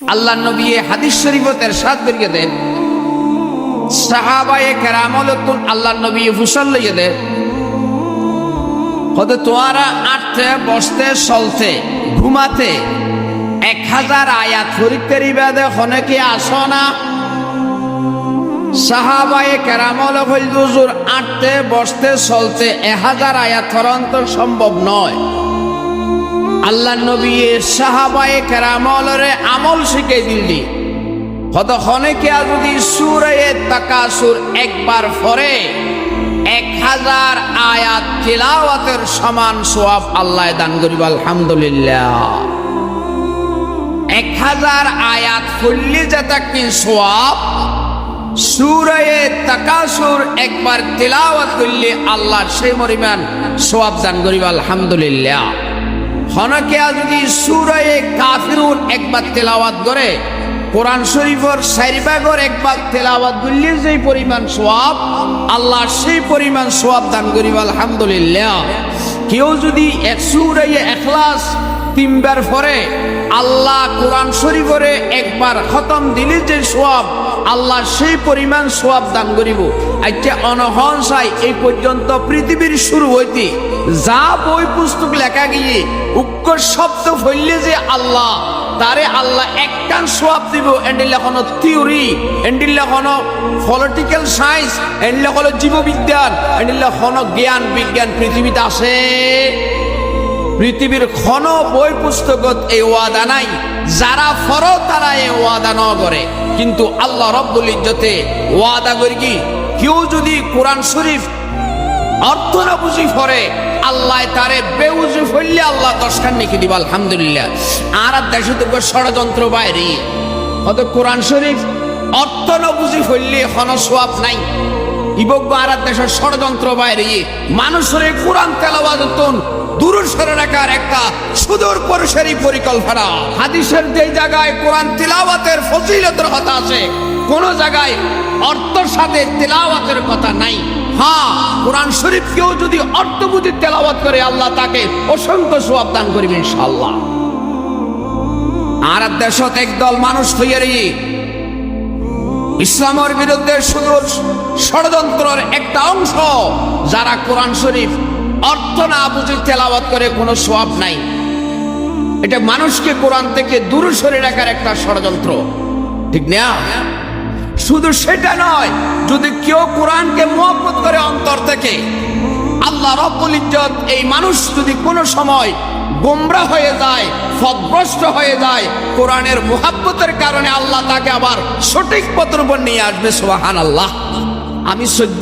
আল্লাহ নবী হাদিস শরীফতের সাত করিয়ে দেন। সাহাবায়ে কেরামলতুন আল্লাহ নবী ফুসল লইয়ে দেন। কত তোয়ারা আটতে, বসতে, চলতে, ঘুমাতে, এক হাজার আয়াত ফরিতের ইবাদে হনেকে আসো না? সাহাবায়ে কেরামল হইল আটতে, বসতে, চলতে এক হাজার আয়াত ফরন্ত সম্ভব নয়। আল্লাহ নবী সাহাবায়ে কেরামলরে আমল শিখে দিলি কতক্ষণে কে যদি সুরে তাকাসুর একবার পরে এক হাজার আয়াত তিলাওয়াতের সমান সোয়াব আল্লাহ দান করিব, আলহামদুলিল্লাহ। এক হাজার আয়াত ফুললি যেতাকি সোয়াব সুরে তাকাসুর একবার তিলাওয়াত করলে আল্লাহ সেই পরিমাণ সোয়াব দান করিব, আলহামদুলিল্লাহ। হনকিয়া যদি সুরায়ে কাফিরুন একবার তেলাওয়াত করে, কোরআন শরীফর সাইরবাগর একবার তেলাওয়াত করলে যেই পরিমাণ সোয়াব, আল্লাহ সেই পরিমাণ সোয়াব দান করিব, আলহামদুলিল্লাহ। কেউ যদি সুরাইয়ে এখলাস তিনবার পরে আল্লাহ কোরআন শরীফরে একবার খতম দিলে যে সোয়াব, আল্লাহ সেই পরিমাণ সোয়াব দান করিব। আচ্ছা অনহন চাই এই পর্যন্ত পৃথিবীর শুরু হইতে যা বই পুস্তক লেখা গিয়ে উক্ক শব্দ ফইলে যে আল্লাহ, তারে আল্লাহ একটান সোয়াব দিব এন্ডিল কোনো থিওরি এন্ডিল কোনো পলিটিক্যাল সায়েন্স এন্ডিল কোনো জীববিজ্ঞান এন্ডিল কোনো জ্ঞান, বিজ্ঞান, পৃথিবীতে আছে পৃথিবীর ক্ষণ বই পুস্তকত এই ওয়াদা নাই। যারা ফর তারা এই ওয়াদা ন করে কিন্তু আল্লাহ রব্বুল ইজ্জতে ওয়াদা করি কি? কেউ যদি কোরআন শরীফ অর্থ না বুঝি ফরে, আল্লাহ তারে বেউজি ফেললে আল্লাহ দশখান লিখে দিব, আলহামদুলিল্লাহ। আর আর দেশে তো ষড়যন্ত্র বাইরে। কত কোরআন শরীফ অর্থ না বুঝি ফেললে কোনো সোয়াব নাই। ইবজ্ঞ আর আর দেশের ষড়যন্ত্র বাইরে। মানুষের কোরআন তেলাবাদতন দূর সরে রাখার একটা সুদূর পরিসরী পরিকল্পনা। হাদিসের যে জায়গায় কোরআন তিলাওয়াতের ফজিলতের কথা আছে, কোন জায়গায় অর্থের সাথে তেলাওয়াতের কথা নাই। হ্যাঁ কোরআন শরীফ কেউ যদি অর্থ বুঝি তেলাওয়াত করে আল্লাহ তাকে অসংখ্য সোয়াব দান করবে ইনশাআল্লাহ। আর দেশত একদল মানুষ তৈরি। ইসলামের বিরুদ্ধে শুধু ষড়যন্ত্রের একটা অংশ, যারা কোরআন শরীফ অর্থ না বুঝে তেলাওয়াত করে কোনো সোয়াব নাই। এটা মানুষকে কোরআন থেকে দূর সরে রাখার একটা ষড়যন্ত্র। ঠিক না? শুধু সেটা নয়, যদি কেউ কোরআনকে মোহাম্মত করে অন্তর থেকে, আল্লাহ রব্বুল ইজ্জত এই মানুষ যদি কোনো সময় গোমরা হয়ে যায় ফদভ্রষ্ট হয়ে যায়। কোরআনের মোহাব্বতের কারণে আল্লাহ তাকে আবার সঠিক পত্র উপর নিয়ে আসবে সোহান আল্লাহ আমি সদ্য